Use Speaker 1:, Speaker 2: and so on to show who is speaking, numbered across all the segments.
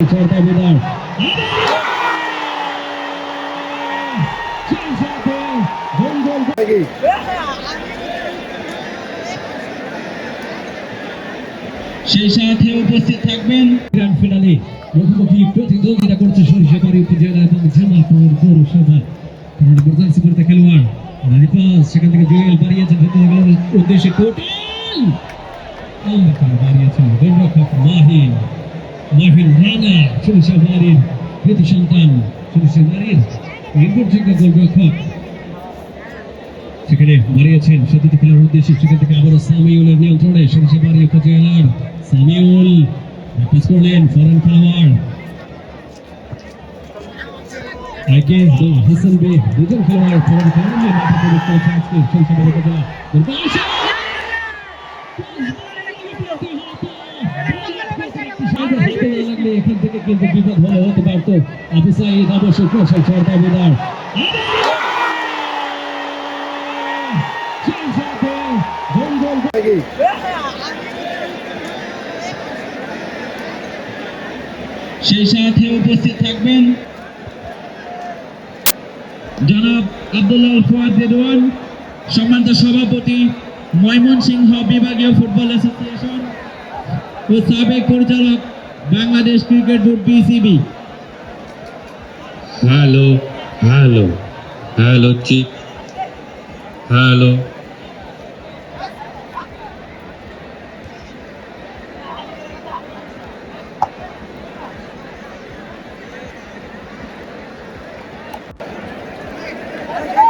Speaker 1: Gol gol.
Speaker 2: সেই সাথে উপস্থিত থাকবেন
Speaker 1: গ্র্যান্ড ফিনালে মুখোমুখি প্রতিদ্বন্দ্বিতা করছে সরিষাবাড়ি উপজেলা এবং জামালপুর পৌরসভা কারণ প্রধান সুপারতে খেলোয়াড় রানিপাস সেখান থেকে জুয়েল বাড়িয়েছেন উদ্দেশ্যে কোটেল বাড়িয়েছেন গোলরক্ষক মাহিন মাহিন রানা সরিষাবাড়ির কৃতি সন্তান সরিষাবাড়ির নির্ভরযোগ্য গোলরক্ষক। সেখানে বাড়িয়েছেন সতীর্থ খেলার উদ্দেশ্যে, সেখান থেকে আবারও সামিউলের নিয়ন্ত্রণে সরিষাবাড়ি উপজেলার সামিউল। পাস করলেন ফরেন খেলোয়াড়। আইকে হাসান বে দুজন খেলোয়াড় ফরেন খেলোয়াড় মাঠে প্রবেশ করেছে আজকে সরিষাবাড়ি উপজেলা। কিন্তু বিপদ হলে হতে পারতো
Speaker 2: সেই সাথে উপস্থিত থাকবেন জনাব আব্দুল্লাহ ফুয়াদ রেদওয়ান, সম্মানিত সভাপতি ময়মনসিংহ বিভাগীয় ফুটবল অ্যাসোসিয়েশন ও সাবেক পরিচালক Bangladesh cricket board BCB
Speaker 3: hello hello hello চিক হ্যালো।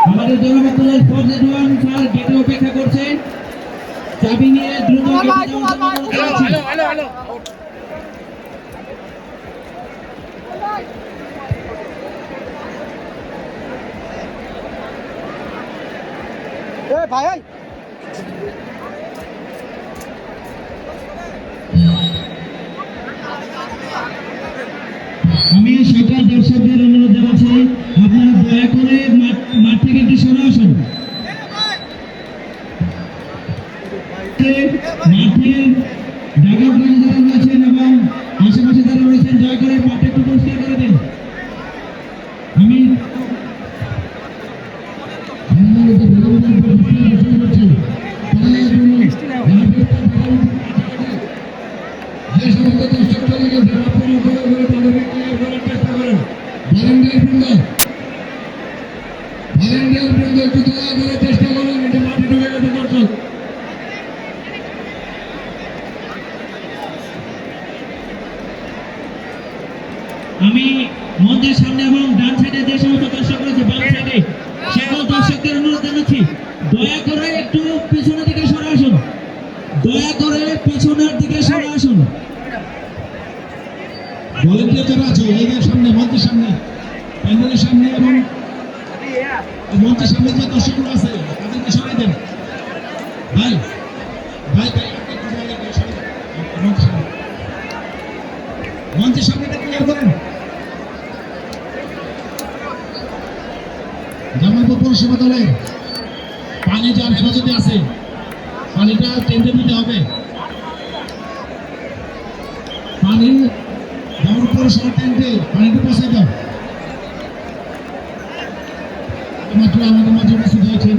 Speaker 2: আমাদের স্যার গেটে অপেক্ষা করছে চাবি নিয়ে দ্রুত করছি। আমি সকল দর্শকদের অনুরোধ জানাচ্ছি, আপনারা দয়া করে মাঠ- থেকে একটু সরে আসুন তে মাঠে ডাগারগঞ্জ যারা রয়েছেন এবং আশেপাশে যারা রয়েছেন, দয়া করে মাঠে একটু পরিষ্কার আমি মঞ্চের সামনে এবং ডান সাইডে যে সমস্ত দর্শক রয়েছে, বাম সাইডে সকল দর্শকদের অনুরোধ জানাচ্ছি, দয়া করে একটু পিছনের দিকে সরে আসুন। দয়া করে পিছনের দিকে সরে
Speaker 1: ভলেন্টিয়ার যারা আছে সামনে, মঞ্চের সামনে, প্যান্ডেলের সামনে এবং মঞ্চের সামনে যে দর্শকগুলো আছে, তাদেরকে সরাই দেন। ভাই ভাই ভাই। মঞ্চের সামনে। মঞ্চের সামনেটা ক্লিয়ার করেন। জামালপুর পৌরসভা দলে পানি যার হেফাজতে আছে। পানিটা টেন্ডে দিতে হবে। পানি জামালপুর সবার টেন্টে পানিটা পৌঁছে দাও। মাত্র আমাদের মাঝে উপস্থিত হয়েছেন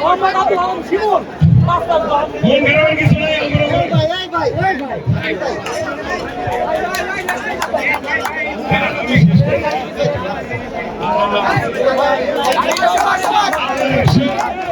Speaker 1: Muhammed Abdülhamid Timur.
Speaker 4: Yıldırım gitsin, yıldırım. শিমুল
Speaker 5: আমরা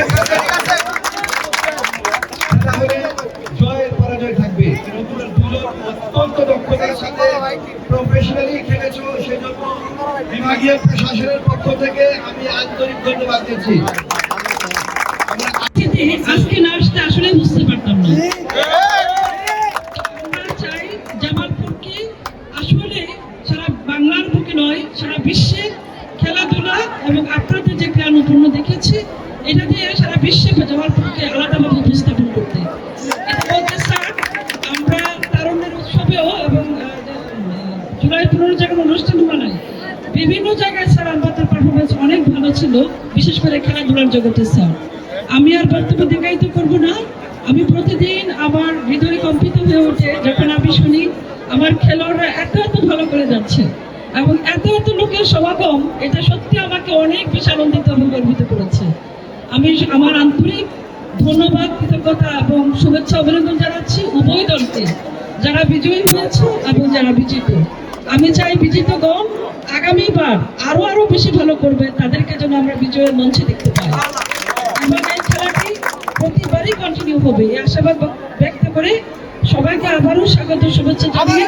Speaker 5: অত্যন্ত দক্ষতার সাথে প্রফেশনালি খেলেছো সেজন্য বিভাগীয় প্রশাসনের পক্ষ থেকে আমি আন্তরিক ধন্যবাদ দিচ্ছি। আমরা
Speaker 6: আজকে না আসতে আসলে বুঝতে পারতাম না। আমরা চাই জামালপুরকে আসলে সারা বাংলার বুকে নয় সারা বিশ্বে খেলাধুলা এবং আপনাদের যে ক্রীড়া নৈপুণ্য দেখেছি এটা দিয়ে সারা বিশ্বে জামালপুরকে আলাদাভাবে পনেরো জায়গায় অনুষ্ঠান বানাই বিভিন্ন জায়গায় স্যার আমাদের পারফরমেন্স অনেক ভালো ছিল, বিশেষ করে খেলাধুলার জগতে স্যার। আমি আর বক্তব্য দীর্ঘায়িত করব না। আমি প্রতিদিন আমার হৃদয় কম্পিত হয়ে ওঠে, যখন আমি শুনি, আমার খেলোয়াড়রা এত এত ভালো করে যাচ্ছে এবং এত এত লোকের সমাগম, এটা সত্যি আমাকে অনেক বেশি আনন্দিত এবং গর্বিত করেছে। আমি আমার আন্তরিক ধন্যবাদ, কৃতজ্ঞতা এবং শুভেচ্ছা অভিনন্দন জানাচ্ছি উভয় দলকে, যারা বিজয়ী হয়েছে এবং যারা বিজিত আমি চাই বিজিতগণ আগামীবার আরও আরও বেশি ভালো করবে তাদেরকে যেন আমরা বিজয়ের মঞ্চে দেখতে পাই। এবং এই খেলাটি প্রতিবারই কন্টিনিউ হবে এই আশাবাদ ব্যক্ত করে সবাইকে আবারও স্বাগত শুভেচ্ছা জানিয়ে